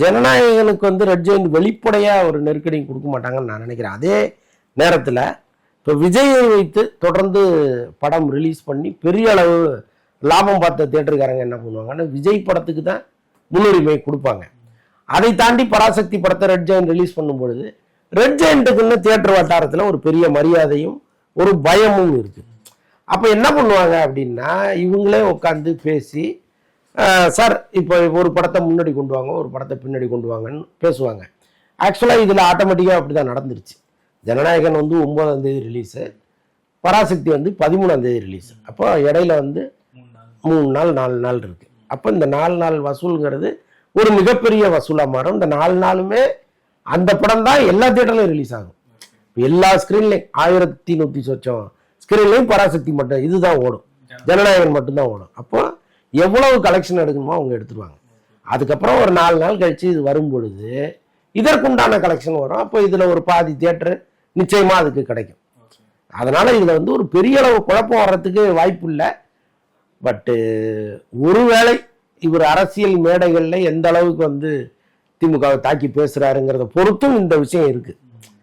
ஜனநாயகனுக்கு வந்து ரெட் ஜெயின் வெளிப்படையாக ஒரு நெருக்கடி கொடுக்க மாட்டாங்கன்னு நான் நினைக்கிறேன். அதே நேரத்தில் இப்போ விஜயை வைத்து தொடர்ந்து படம் ரிலீஸ் பண்ணி பெரிய அளவு லாபம் பார்த்த தேட்டருக்காரங்க என்ன பண்ணுவாங்கன்னா விஜய் படத்துக்கு தான் முன்னுரிமை கொடுப்பாங்க. அதை தாண்டி பராசக்தி படத்தை ரெட் ஜெயின் ரிலீஸ் பண்ணும்பொழுது ரெட் ஜெயின்ட்டுக்குன்னு தியேட்டர் வட்டாரத்தில் ஒரு பெரிய மரியாதையும் ஒரு பயமும் இருக்குது அப்போ என்ன பண்ணுவாங்க அப்படின்னா இவங்களே உட்காந்து பேசி சார் இப்போ ஒரு படத்தை முன்னாடி கொண்டு வாங்க ஒரு படத்தை பின்னாடி கொண்டு வாங்கன்னு பேசுவாங்க. ஆக்சுவலாக இதில் ஆட்டோமேட்டிக்காக அப்படி தான் நடந்துருச்சு. ஜனநாயகன் வந்து ஒம்பதாம் தேதி ரிலீஸு பராசக்தி வந்து பதிமூணாம் தேதி ரிலீஸ் அப்போ இடையில வந்து மூணு நாள் நாலு நாள் இருக்குது அப்போ இந்த நாலு நாள் வசூலுங்கிறது ஒரு மிகப்பெரிய வசூலாக மாறும். இந்த நாலு நாளுமே அந்த படம் தான் எல்லா தியேட்டர்லையும் ரிலீஸ் ஆகும். எல்லா ஸ்க்ரீன்லையும் ஆயிரத்தி நூற்றி சொச்சம் ஸ்க்ரீன்லையும் பராசக்தி மட்டும் இதுதான் ஓடும். ஜனநாயகன் மட்டும்தான் ஓடும். அப்போ எவ்வளவு கலெக்ஷன் எடுக்கணுமோ அவங்க எடுத்துருவாங்க. அதுக்கப்புறம் ஒரு நாலு நாள் கழிச்சு இது வரும் பொழுது இதற்குண்டான கலெக்ஷன் வரும். அப்போ இதில் ஒரு பாதி தியேட்டர் நிச்சயமாக அதுக்கு கிடைக்கும். அதனால் இதில் வந்து ஒரு பெரிய அளவு குழப்பம் வர்றதுக்கு வாய்ப்பு இல்லை. பட்டு ஒருவேளை இவர் அரசியல் மேடைகளில் எந்த அளவுக்கு வந்து திமுகவை தாக்கி பேசுகிறாருங்கிறத பொறுத்தும் இந்த விஷயம் இருக்குது